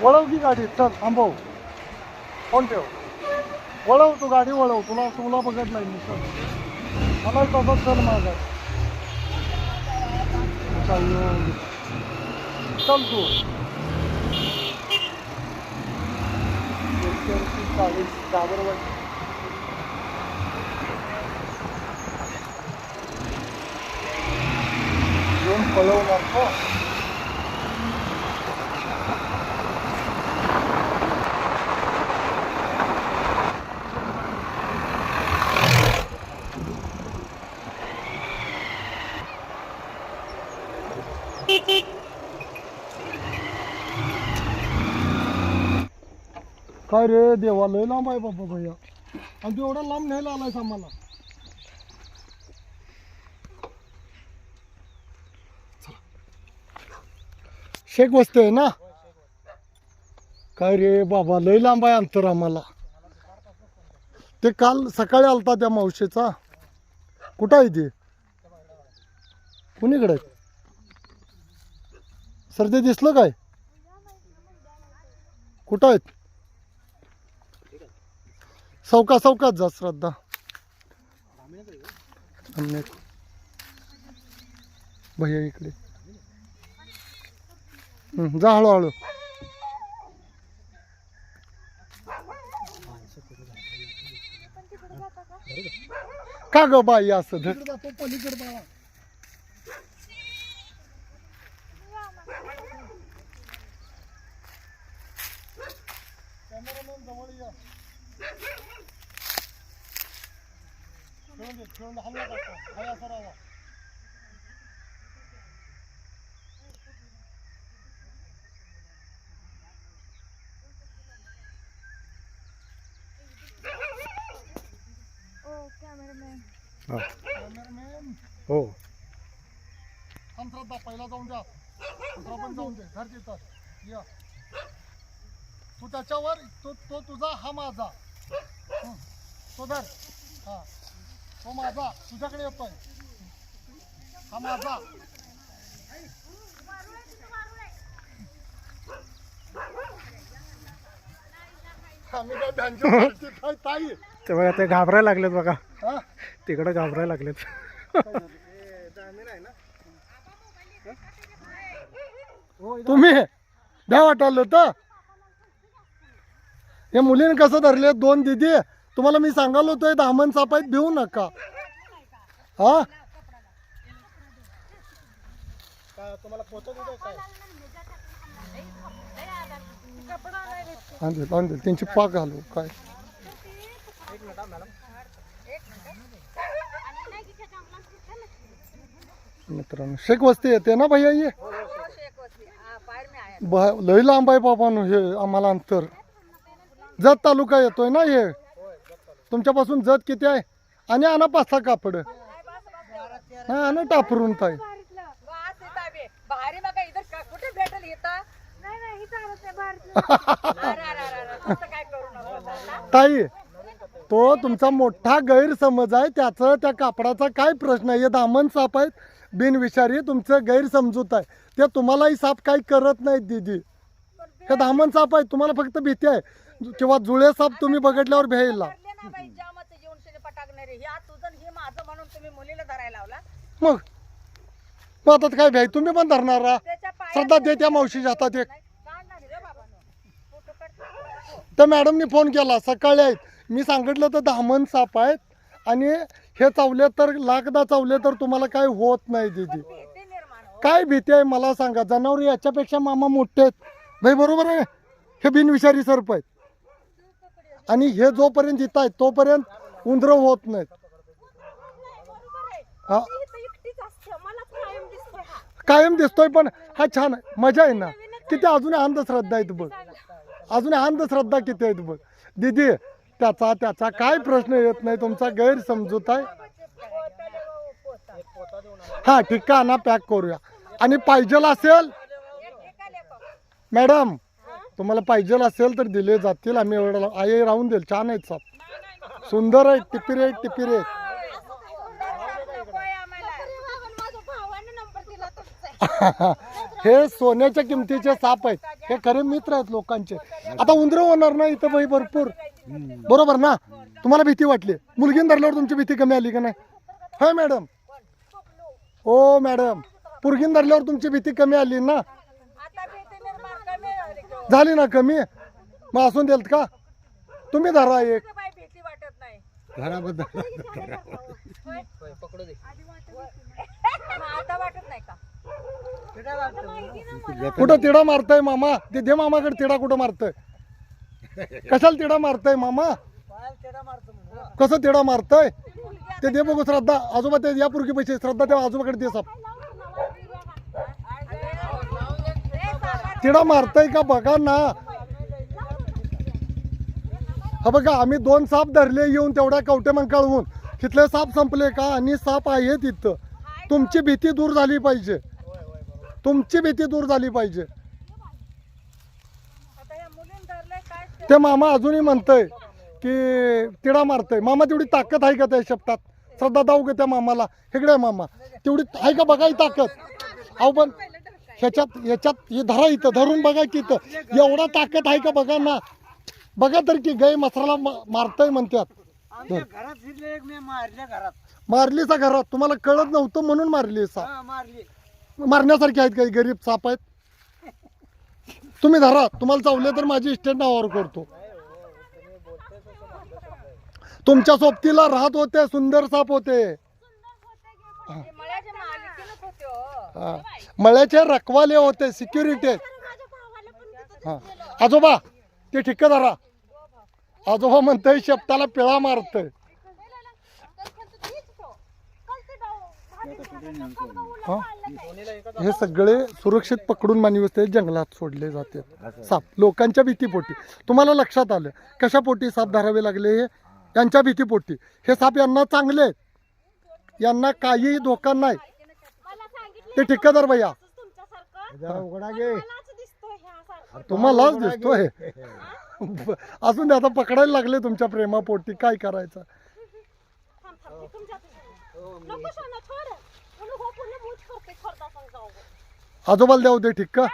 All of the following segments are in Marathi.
वळव की गाडी. चल थांबव. फोन ठेव. वळव तू गाडी वळव. तुला तुला बघत नाही मी चल. मला तसंच चल माझा चल तू. चाळीस डाबर दोन पळवणार का काय रे देवा लय लांब आहे बाबा भैया. आणि तू एवढा लांब न्यायला आलायस आम्हाला. शेख वस्तू आहे ना? काय रे बाबा लय लांब आहे अंतर आम्हाला. ते काल सकाळी आलता त्या मावशीचा. कुठं आहे ते? कुणीकडे सर ते दिसलं काय? कुठं आहेत? चौका चौकात जा श्रद्धा. भैया इकडे. जा हळूहळू. का ग बाई असं धर खेळून दे खेळून दे हलवा टाका हाय असा राहा ओ। कॅमेरामॅन कॅमेरामॅन हो थांब श्रद्धा पहिला जाऊन द्या दुसरा पण जाऊन दे. धर तिथं या. तू त्याच्यावर तो तो तुझा हा माझा. हं. तो धर. हा. तो माझा तुझ्याकडे येतोय. हा माझा. आम्ही काय त्यांच्या पार्टीत काय ताई. ते बघा ते घाबरायला लागलेत बघा. हा? तिकडे घाबरायला लागलेत. तुम्ही द्या वाटायला तर हे मुलीने कसं धरले? दोन दिदी तुम्हाला मी सांगालो होतोय दामन सापाईत भिवू नका. हा? त्यांची पाक घालू काय? मित्रांनो शेख वस्ती येते ना भैया ये लय लांब आहे बाबानो हे आम्हाला अंतर. जत तालुका येतोय ना हे? तुमच्यापासून जत किती आहे? आणि आणा पाच सहा कापड. हा आणा टापरून ताई. ताई तो तुमचा मोठा गैरसमज आहे. त्याचं त्या कापडाचा काय प्रश्न आहे? हे दामन साप आहेत. बिनविषारी तुमचं गैरसमजूत आहे. ते तुम्हालाही साप काही करत नाहीत दिदी. हे दामन साप आहे. तुम्हाला फक्त भीती आहे. किंवा जुळे साप तुम्ही बघितल्यावर भेला धरले ना बाई जामाचं जेवण तिने पटाकणारे हे आज तुझं आणि हे माझं म्हणून तुम्ही मुलीला धरायला लावला? मग? मग आता काय भ्याय तुम्ही पण धरणार राहा. त्याच्या पायात श्रद्धा दे त्या मावशीच्या हातात एक. नाही, काढणार रे बाबांनो. फोटो काढ. त्या मॅडमनी फोन केला सकाळी आहेत. मी सांगितलं तर दामन साप आहेत. आणि हे चावले तर लाखदा चावले तर तुम्हाला काय होत नाही दिदी. भीती निर्माण हो. काय भीती आहे मला सांगा. जनावर याच्यापेक्षा मामा मोठे आहेत. भाई बरोबर आहे? हे बिनविषारी सर्प आहेत. आणि हे जोपर्यंत येत आहेत तोपर्यंत उंदर होत नाहीत. हा. ती इथं एकटीच असते. मला कायम दिसतोय हा. कायम दिसतोय पण हा छान आहे. मजा आहे ना. किती अजून अंधश्रद्धा आहेत बघ. अजून अंधश्रद्धा किती आहेत बघ. दिदी त्याचा त्याचा काय प्रश्न येत नाही तुमचा गैरसमजूत आहे. हा ठीक आहे ना पॅक करूया. आणि पाहिजेल असेल? मॅडम तुम्हाला पाहिजेल असेल तर दिले जातील. आम्ही एवढं आई राहून देईल. छान आहेत साप. सुंदर आहेत टिपिरे आहेत टिपिरे आहेत नकोय आम्हाला माझ्या भावाने नंबर दिला तुमचा हे सोन्याच्या किमतीचे साप आहेत. हे खरे मित्र आहेत लोकांचे. आता उंदरं होणार ना इथं बाई भरपूर. बरोबर ना? तुम्हाला भीती वाटली. मुलगीन धरल्यावर तुमची भीती कमी आली का नाही? होय मॅडम? हो मॅडम. पुरगीन धरल्यावर तुमची भीती कमी आली ना? आता भीती निर्माण कमी झाली ना कमी? मग असून देत का? तुम्ही धरा एक. इतकं बाई भीती वाटत नाही मग आता वाटत नाही का? कुठं तिडा मारताय मामा? ते दे मामाकडे तिडा कुठं मारतय? कशाला तिडा मारताय मामा? कसं तिडा मारतय? ते दे बघू श्रद्धा. आजोबा ते या पुरकी पैसे. श्रद्धा त्या आजोबाकडे दे साप. तिडा मारताय का बघा ना. हा बघा आम्ही दोन साप धरले येऊन तेवढ्या कवटे मंकाळवून. तिथले साप संपले का? आणि साप आहे तिथं तुमची भीती दूर झाली पाहिजे. तुमची भीती दूर झाली पाहिजे. आता या मुलीन धरलंय काय ते मामा अजूनही म्हणतंय की तिडा मारतय. मामा तेवढी ताकद आहे का त्या शब्दात श्रद्धा दाऊ का त्या मामाला? हेकडे आहे मामा. तेवढी आहे का बघा ही ताकद? अहो पण ह्याच्यात ह्याच्यात हे धरा इथं धरून बघा की इथं. एवढा ताकद आहे का बघा ना. बघा तर की गाय मसराला मा- मारतय म्हणतात आमच्या घरात मारली सा तुम्हाला कळत नव्हतं म्हणून मारली सा हा मारली. मारण्यासारखे आहेत काही गरीब साप आहेत. तुम्ही धरा. तुम्हाला चावले तर माझी इस्टेट नावावर करतो. तुमच्या सोबतीला राहत होते सुंदर साप होते. हो. हा. मळ्याचे रखवाले होते सिक्युरिटी हा. आजोबा ते ठिक्क धरा. आजोबा म्हणतंय शेपटाला पिळा मारतय. हा? हे सगळे सुरक्षित पकडून मानवी जंगलात सोडले जाते. साप. लोकांच्या भीतीपोटी. तुम्हाला लक्षात आलं? कशापोटी साप धरावे लागले हे? यांच्या भीतीपोटी. हे साप यांना चांगले यांना काहीही धोका नाही. ते ठिक्कादार भैया. तुम्हालाच दिसतोय. अजून आता पकडायला लागले तुमच्या प्रेमापोटी. काय करायचं? आजोबाला द्याव दे ठिक्का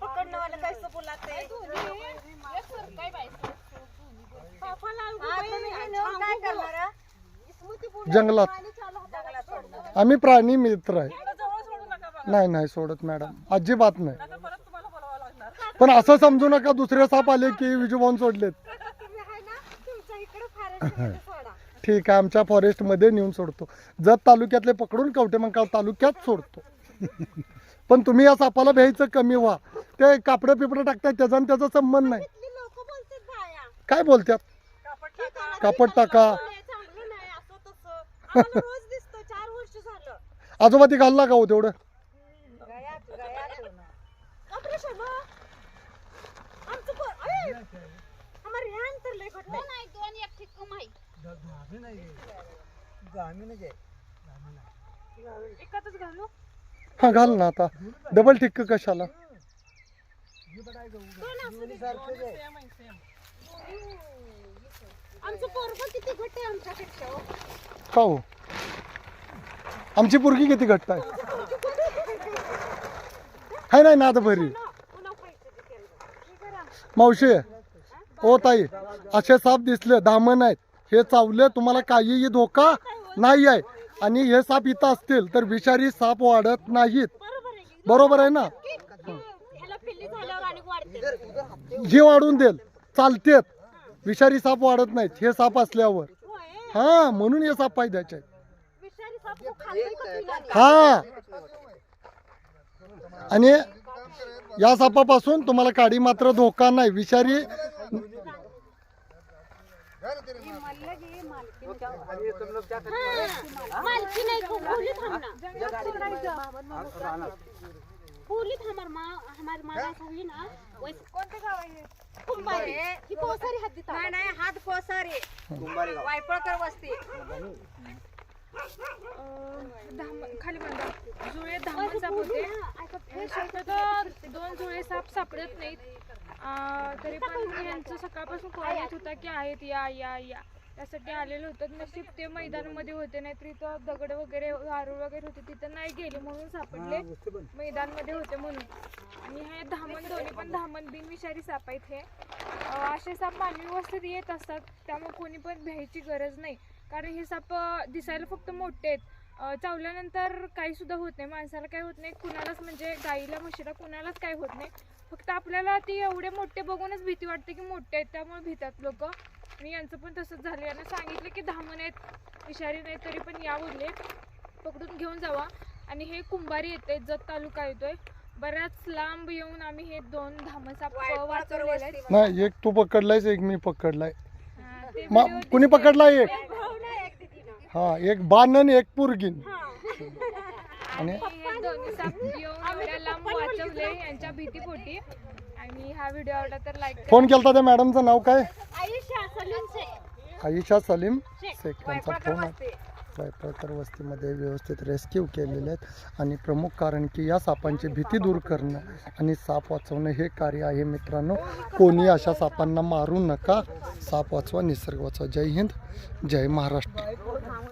पकडणं वाला कैसं बोलाते काय करणार हा? जंगलात जंगलात सोडणार. आम्ही प्राणी मित्र आहे जवळ सोडू नका बा. नाही नाही सोडत मॅडम. अजिबात नाही. आता परत तुम्हाला बोलावं लागणार. पण असं समजू नका दुसरे साप आले की विजूभाऊन सोडलेत. ठीक आहे आमच्या फॉरेस्टमध्ये नेऊन सोडतो. जत तालुक्यातले पकडून कवटेमंकाळ तालुक्यात सोडतो. पण तुम्ही या सापाला भ्यायचं कमी व्हा. ते कापडं पिपडं टाकतात त्याचा आणि त्याचा संबंध नाही. काय बोलतात कापड टाका. आजोबा ती घालला का हो तेवढं होणं. जामीनच आहे एकच घालू? हा घाल ना आता. डबल टिक्क कशाला? सारखंच आहे आमचं पोरग किती घट्ट आहे आमच्यापेक्षा हो. का हो? आमची पोरगी किती घट्ट आहे? हाय नाही नाद भरी पुन्हा खायचं ते केलं. मावशी ओ ताई असे साप दिसले दामन आहेत. हे चावले तुम्हाला काहीही धोका नाही आहे. आणि हे साप इथं असतील तर विषारी साप वाढत नाहीत. बरोबर आहे ना? हे वाढून देईल चालतेत. विषारी साप वाढत नाहीत हे साप असल्यावर. हा म्हणून हे साप फायद्याचे आहेत. पिल्लाने? हा. आणि या सापापासून तुम्हाला काडी मात्र धोका नाही. विषारी मा हमार ना वैसे गाव कुंभारी. ही नाही नाही हात गाव. वायपळकर वस्ती खाली बांधा जुळे दहा साप होते. शक्यतो दोन जुळे साप सापडत नाहीत. अं, तरी पण यांचं सकाळपासून कॉल येत होता की आहेत या या या. त्यासाठी आलेलो होतो. नशीब ते मैदानामध्ये होते नाहीतर इथं दगड वगैरे वारू वगैरे होते. तिथं नाही गेले म्हणून सापडले. मैदानमध्ये होते म्हणून. आणि हे धामण दोन्ही पण धामण बिनविषारी साप आहेत हे. असे साप मानवी व्यवस्थित येत असतात. त्यामुळे कोणी पण भ्यायची गरज नाही. कारण हे साप दिसायला फक्त मोठे आहेत. चावल्यानंतर काही सुद्धा होत नाही. माणसाला काही होत नाही. कुणालाच म्हणजे गाईला म्हशीला कुणालाच काही होत नाही. फक्त आपल्याला ती एवढे मोठे बघूनच भीती वाटते की मोठे आहेत त्यामुळे भितात लोक. मी यांचं पण तसंच झालं यांना सांगितलं की धामण आहेत. विषारी नाही तरी पण या बोलले पकडून घेऊन जावा. आणि हे कुंभारी येते जत तालुका येतोय. बऱ्याच लांब येऊन आम्ही हे दोन धामण साप वाचवलेले आहेत. नाही एक तू पकडलायस एक मी पकडलाय. हा, कुणी. पकडला एक? हा एक बाणन एक पुरगीन. आणि हे दोन्ही साप येऊन एवढ्या लांब वाचवले यांच्या भीतीपोटी. आणि हा व्हिडिओ आवडला तर लाईक करा. फोन केलता त्या मॅडमचं नाव काय? आयुष्य सलीम शेख. आयशा सलीम शेख यांचा फोन आहे. वायप्रकर वस्तीमध्ये व्यवस्थित रेस्क्यू केलेले आहेत. आणि प्रमुख कारण की या सापांची भीती दूर करणं आणि साप वाचवणं हे कार्य आहे मित्रांनो. कोणी अशा सापांना मारू नका. साप वाचवा निसर्ग वाचवा. जय हिंद जय महाराष्ट्र.